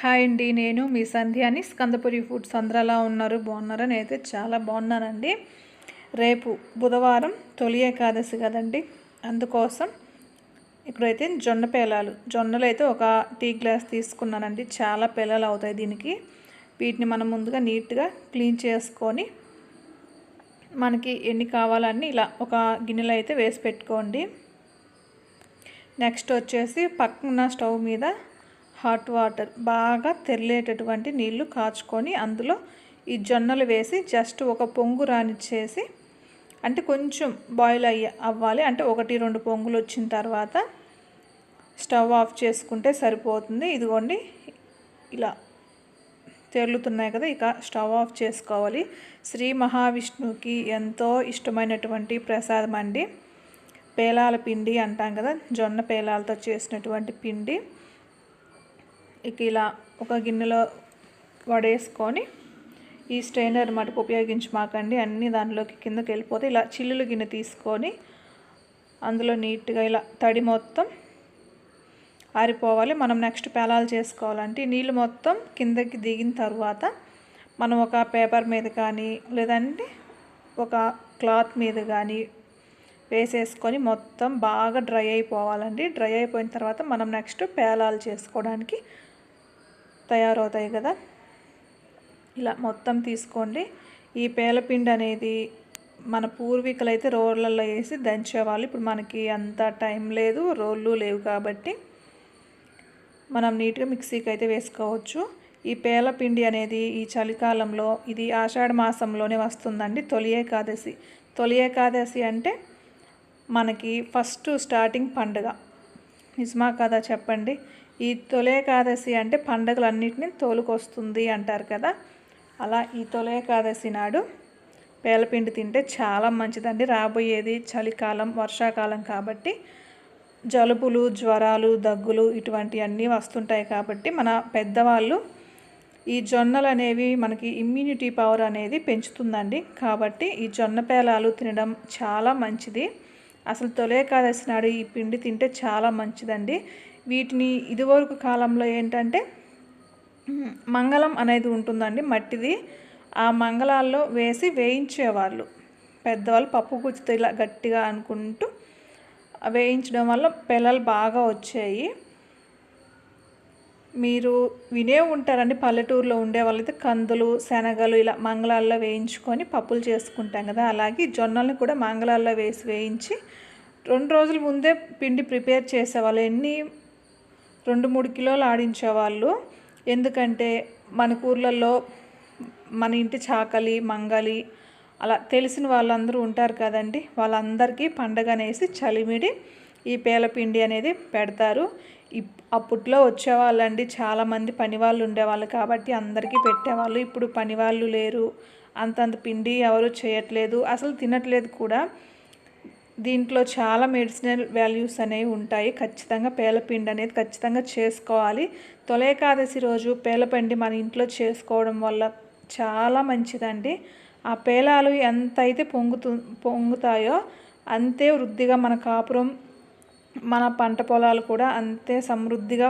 Hi అండి నేను మీ సంధ్యాని స్కందపురి foods అందరూ ఎలా ఉన్నారు బాగున్నారా? నేనైతే చాలా బాగున్నానండి. రేపు బుధవారం తొలి ఏకాదశి కదండి. అందుకోసం ఇప్పుడైతే జొన్న పేలాలు. జొన్నలు అయితే ఒక టీ గ్లాస్ తీసుకున్నానండి. చాలా పేలాలు అవుతాయి దీనికి. వీటిని మనం ముందుగా నీట్గా క్లీన్ చేసుకొని మనకి ఎన్ని కావాలన్నీ ఇలా ఒక గిన్నెలో అయితే వేసి పెట్టుకోండి. నెక్స్ట్ వచ్చేసి పక్కన స్టవ్ మీద హాట్ వాటర్ బాగా తెరలేటటువంటి నీళ్ళు కాచుకొని అందులో ఈ జొన్నలు వేసి జస్ట్ ఒక పొంగు రానిచ్చేసి అంటే కొంచెం బాయిల్ అయ్యి అవ్వాలి. అంటే ఒకటి రెండు పొంగులు వచ్చిన తర్వాత స్టవ్ ఆఫ్ చేసుకుంటే సరిపోతుంది. ఇదిగోండి ఇలా తేలుతున్నాయి కదా ఇక స్టవ్ ఆఫ్ చేసుకోవాలి. శ్రీ మహావిష్ణువుకి ఎంతో ఇష్టమైనటువంటి ప్రసాదం అండి. పేలాల పిండి అంటాం కదా జొన్న పేలాలతో చేసినటువంటి పిండి. ఇక ఇలా ఒక గిన్నెలో వడేసుకొని ఈ స్ట్రైనర్ మటుకు ఉపయోగించమాకండి అన్నీ దానిలోకి కిందకి వెళ్ళిపోతే ఇలా చిల్లులు గిన్నె తీసుకొని అందులో నీట్గా ఇలా తడి మొత్తం ఆరిపోవాలి. మనం నెక్స్ట్ పేలాలు చేసుకోవాలంటే నీళ్ళు మొత్తం కిందకి దిగిన తర్వాత మనం ఒక పేపర్ మీద కానీ లేదంటే ఒక క్లాత్ మీద కానీ వేసేసుకొని మొత్తం బాగా డ్రై అయిపోవాలండి. డ్రై అయిపోయిన తర్వాత మనం నెక్స్ట్ పేలాలు చేసుకోవడానికి తయారవుతాయి కదా? ఇలా మొత్తం తీసుకోండి. ఈ పేలపిండి అనేది మన పూర్వీకులు అయితే రోళ్ళల్లో వేసి దంచేవాళ్ళు. ఇప్పుడు మనకి అంత టైం లేదు రోళ్ళు లేవు కాబట్టి మనం నీట్గా మిక్సీకి అయితే వేసుకోవచ్చు. ఈ పేలపిండి అనేది ఈ చలికాలంలో ఇది ఆషాఢ మాసంలోనే వస్తుందండి. తొలి ఏకాదశి. తొలి ఏకాదశి అంటే మనకి ఫస్ట్ స్టార్టింగ్ పండుగ. నిజమా కదా చెప్పండి? ఈ తొలేకాదశి అంటే పండగలన్నింటినీ తోలుకొస్తుంది అంటారు కదా. అలా ఈ తొలేకాదశి నాడు పేలపిండి తింటే చాలా మంచిదండి. రాబోయేది చలికాలం వర్షాకాలం కాబట్టి జలుబులు జ్వరాలు దగ్గులు ఇటువంటివన్నీ వస్తుంటాయి కాబట్టి మన పెద్దవాళ్ళు ఈ జొన్నలు అనేవి మనకి ఇమ్యూనిటీ పవర్ అనేది పెంచుతుందండి. కాబట్టి ఈ జొన్న పేలాలు తినడం చాలా మంచిది. అసలు తొలేకాదశి నాడు ఈ పిండి తింటే చాలా మంచిదండి. వీటిని ఇదివరకు కాలంలో ఏంటంటే మంగళం అనేది ఉంటుందండి మట్టిది. ఆ మంగళాల్లో వేసి వేయించేవాళ్ళు. పెద్దవాళ్ళు పప్పు గుచ్చితో ఇలా గట్టిగా అనుకుంటూ వేయించడం వల్ల పిల్లలు బాగా వచ్చాయి. మీరు వినే ఉంటారండి. పల్లెటూరులో ఉండే వాళ్ళైతే కందులు శనగలు ఇలా మంగళాల్లో వేయించుకొని పప్పులు చేసుకుంటాం కదా. అలాగే జొన్నలను కూడా మంగళాల్లో వేసి వేయించి రెండు రోజుల ముందే పిండి ప్రిపేర్ చేసేవాళ్ళు. ఎన్ని రెండు మూడు కిలోలు ఆడించేవాళ్ళు. ఎందుకంటే మన ఊర్లలో మన ఇంటి చాకలి మంగలి అలా తెలిసిన వాళ్ళందరూ ఉంటారు కదండి. వాళ్ళందరికీ పండగనేసి చలిమిడి ఈ పేలపిండి అనేది పెడతారు. అప్పట్లో వచ్చేవాళ్ళండి చాలామంది పనివాళ్ళు ఉండేవాళ్ళు కాబట్టి అందరికీ పెట్టేవాళ్ళు. ఇప్పుడు పనివాళ్ళు లేరు అంతంత పిండి ఎవరు చేయట్లేదు అసలు తినట్లేదు కూడా. దీంట్లో చాలా మెడిసినల్ వాల్యూస్ అనేవి ఉంటాయి. ఖచ్చితంగా పేలపిండి అనేది ఖచ్చితంగా చేసుకోవాలి. తొలేకాదశి రోజు పేలపిండి మన ఇంట్లో చేసుకోవడం వల్ల చాలా మంచిదండి. ఆ పేలాలు ఎంత అయితే పొంగుతు పొంగుతాయో అంతే వృద్ధిగా మన కాపురం మన పంట పొలాలు కూడా అంతే సమృద్ధిగా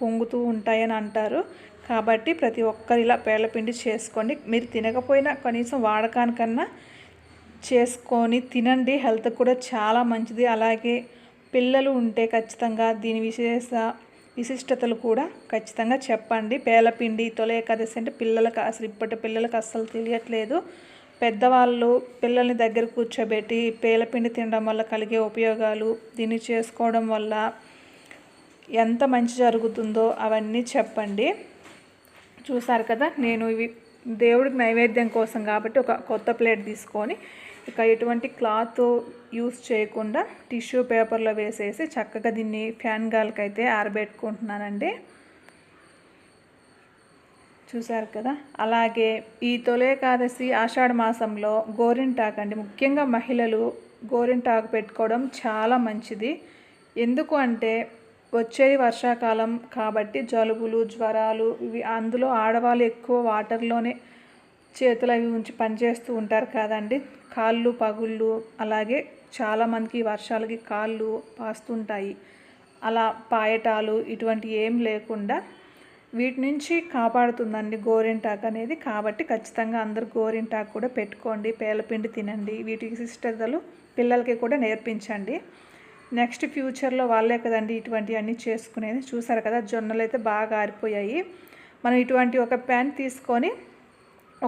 పొంగుతూ ఉంటాయని అంటారు. కాబట్టి ప్రతి ఒక్కరు ఇలా పేలపిండి చేసుకోండి. మీరు తినకపోయినా కనీసం వాడకానికన్నా చేసుకొని తినండి. హెల్త్ కూడా చాలా మంచిది. అలాగే పిల్లలు ఉంటే ఖచ్చితంగా దీని విశేష విశిష్టతలు కూడా ఖచ్చితంగా చెప్పండి. పేలపిండి తొలి ఏకాదశి అంటే పిల్లలకు అసలు ఇప్పటి పిల్లలకు అస్సలు తెలియట్లేదు. పెద్దవాళ్ళు పిల్లల్ని దగ్గర కూర్చోబెట్టి పేలపిండి తినడం వల్ల కలిగే ఉపయోగాలు దీన్ని చేసుకోవడం వల్ల ఎంత మంచి జరుగుతుందో అవన్నీ చెప్పండి. చూసారు కదా నేను ఇవి దేవుడికి నైవేద్యం కోసం కాబట్టి ఒక కొత్త ప్లేట్ తీసుకొని ఇక ఎటువంటి క్లాత్ యూస్ చేయకుండా టిష్యూ పేపర్లో వేసేసి చక్కగా దీన్ని ఫ్యాన్ గాలికైతే ఆరబెట్టుకుంటున్నానండి. చూశారు కదా? అలాగే ఈ తొలేకాదశి ఆషాఢ మాసంలో గోరింటాకు అండి ముఖ్యంగా మహిళలు గోరింటాకు పెట్టుకోవడం చాలా మంచిది. ఎందుకు అంటే వచ్చేది వర్షాకాలం కాబట్టి జలుబులు జ్వరాలు ఇవి అందులో ఆడవాళ్ళు ఎక్కువ వాటర్లోనే చేతులు అవి ఉంచి పనిచేస్తూ ఉంటారు కదండి. కాళ్ళు పగుళ్ళు అలాగే చాలామందికి వర్షాలకి కాళ్ళు పాస్తుంటాయి. అలా పాయటాలు ఇటువంటి ఏం లేకుండా వీటి నుంచి కాపాడుతుందండి గోరింటాకు అనేది. కాబట్టి ఖచ్చితంగా అందరూ గోరింటాకు కూడా పెట్టుకోండి పేలపిండి తినండి. వీటికి సిస్టర్లు పిల్లలకి కూడా నేర్పించండి. నెక్స్ట్ ఫ్యూచర్లో వాళ్ళే కదండి ఇటువంటి అన్నీ చేసుకునేది. చూసారు కదా జొన్నలు అయితే బాగా ఆరిపోయాయి. మనం ఇటువంటి ఒక ప్యాన్ తీసుకొని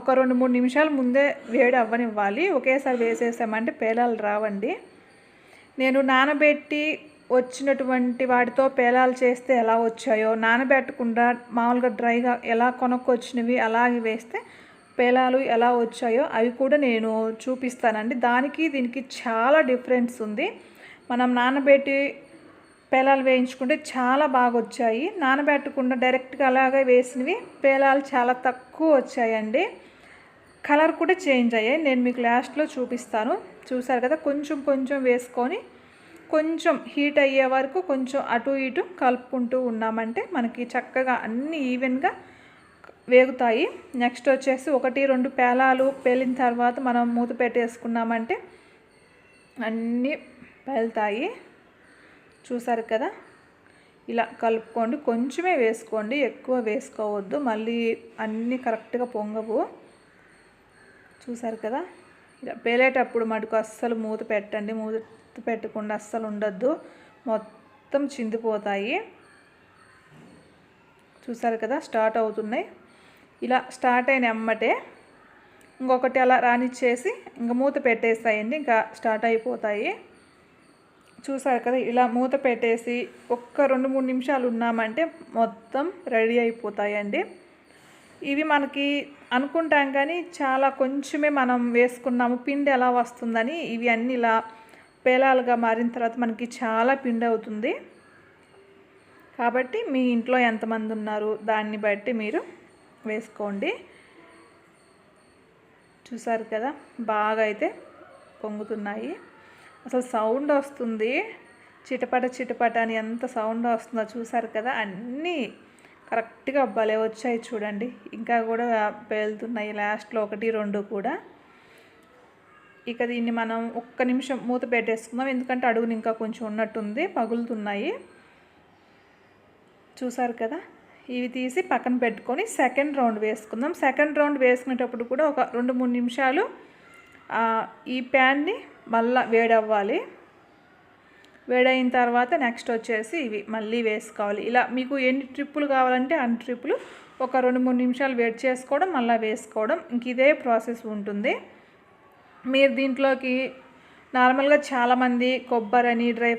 ఒక రెండు మూడు నిమిషాల ముందే వేడి అవ్వనివ్వాలి. ఒకేసారి వేసేసామంటే పేలాలు రావండి. నేను నానబెట్టి వచ్చినటువంటి వాటితో పేలాలు చేస్తే ఎలా వచ్చాయో నానబెట్టకుండా మామూలుగా డ్రైగా ఎలా కొనుక్కొచ్చినవి అలాగే వేస్తే పేలాలు ఎలా వచ్చాయో అవి కూడా నేను చూపిస్తానండి. దానికి దీనికి చాలా డిఫరెన్స్ ఉంది. మనం నానబెట్టి పేలాలు వేయించుకుంటే చాలా బాగా వచ్చాయి. నానబెట్టకుండా డైరెక్ట్గా అలాగే వేసినవి పేలాలు చాలా తక్కువ వచ్చాయండి. కలర్ కూడా చేంజ్ అయ్యాయి. నేను మీకు లాస్ట్లో చూపిస్తాను. చూసారు కదా కొంచెం కొంచెం వేసుకొని కొంచెం హీట్ అయ్యే వరకు కొంచెం అటు ఇటు కలుపుకుంటూ ఉన్నామంటే మనకి చక్కగా అన్నీ ఈవెన్గా వేగుతాయి. నెక్స్ట్ వచ్చేసి ఒకటి రెండు పేలాలు పేలిన తర్వాత మనం మూత పెట్టేసుకున్నామంటే అన్నీ పేలుతాయి. చూసారు కదా? ఇలా కలుపుకోండి. కొంచెమే వేసుకోండి. ఎక్కువ వేసుకోవద్దు. మళ్ళీ అన్నీ కరెక్ట్గా పొంగవు. చూసారు కదా? ఇలా పేలేటప్పుడు మటుకు అస్సలు మూత పెట్టండి. మూత పెట్టకుండా అస్సలు ఉండొద్దు. మొత్తం చిందిపోతాయి. చూసారు కదా స్టార్ట్ అవుతున్నాయి. ఇలా స్టార్ట్ అయిన అమ్మటే ఇంకొకటి అలా రానిచ్చేసి ఇంకా మూత పెట్టేస్తాయండి ఇంకా స్టార్ట్ అయిపోతాయి. చూసారు కదా ఇలా మూత పెట్టేసి ఒక్క రెండు మూడు నిమిషాలు ఉన్నామంటే మొత్తం రెడీ అయిపోతాయండి. ఇవి మనకి అనుకుంటాం కానీ చాలా కొంచెమే మనం వేసుకున్నాము పిండి ఎలా వస్తుందని ఇవి అన్నీ ఇలా పేలాలుగా మారిన తర్వాత మనకి చాలా పిండి అవుతుంది. కాబట్టి మీ ఇంట్లో ఎంతమంది ఉన్నారు? దాన్ని బట్టి మీరు వేసుకోండి. చూసారు కదా? బాగా అయితే పొంగుతున్నాయి. అసలు సౌండ్ వస్తుంది. చిటపట చిటపట అని ఎంత సౌండ్ వస్తుందో చూసారు కదా? అన్నీ కరెక్ట్గా భలే వచ్చాయి చూడండి. ఇంకా కూడా పేలుతున్నాయి. లాస్ట్లో ఒకటి రెండు కూడా. ఇక దీన్ని మనం ఒక్క నిమిషం మూత పెట్టేసుకుందాం. ఎందుకంటే అడుగుని ఇంకా కొంచెం ఉన్నట్టుంది పగులుతున్నాయి. చూసారు కదా? ఇవి తీసి పక్కన పెట్టుకొని సెకండ్ రౌండ్ వేసుకుందాం. సెకండ్ రౌండ్ వేసుకునేటప్పుడు కూడా ఒక రెండు మూడు నిమిషాలు ఈ ప్యాన్ని మళ్ళీ వేడవ్వాలి. వేడైన తర్వాత నెక్స్ట్ వచ్చేసి ఇవి మళ్ళీ వేసుకోవాలి. ఇలా మీకు ఎన్ని ట్రిప్పులు కావాలంటే అన్ని ట్రిప్పులు ఒక రెండు మూడు నిమిషాలు వేడి చేసుకోవడం మళ్ళీ వేసుకోవడం. ఇంక ఇదే ప్రాసెస్ ఉంటుంది. మీరు దీంట్లోకి నార్మల్గా చాలామంది కొబ్బరి అని డ్రై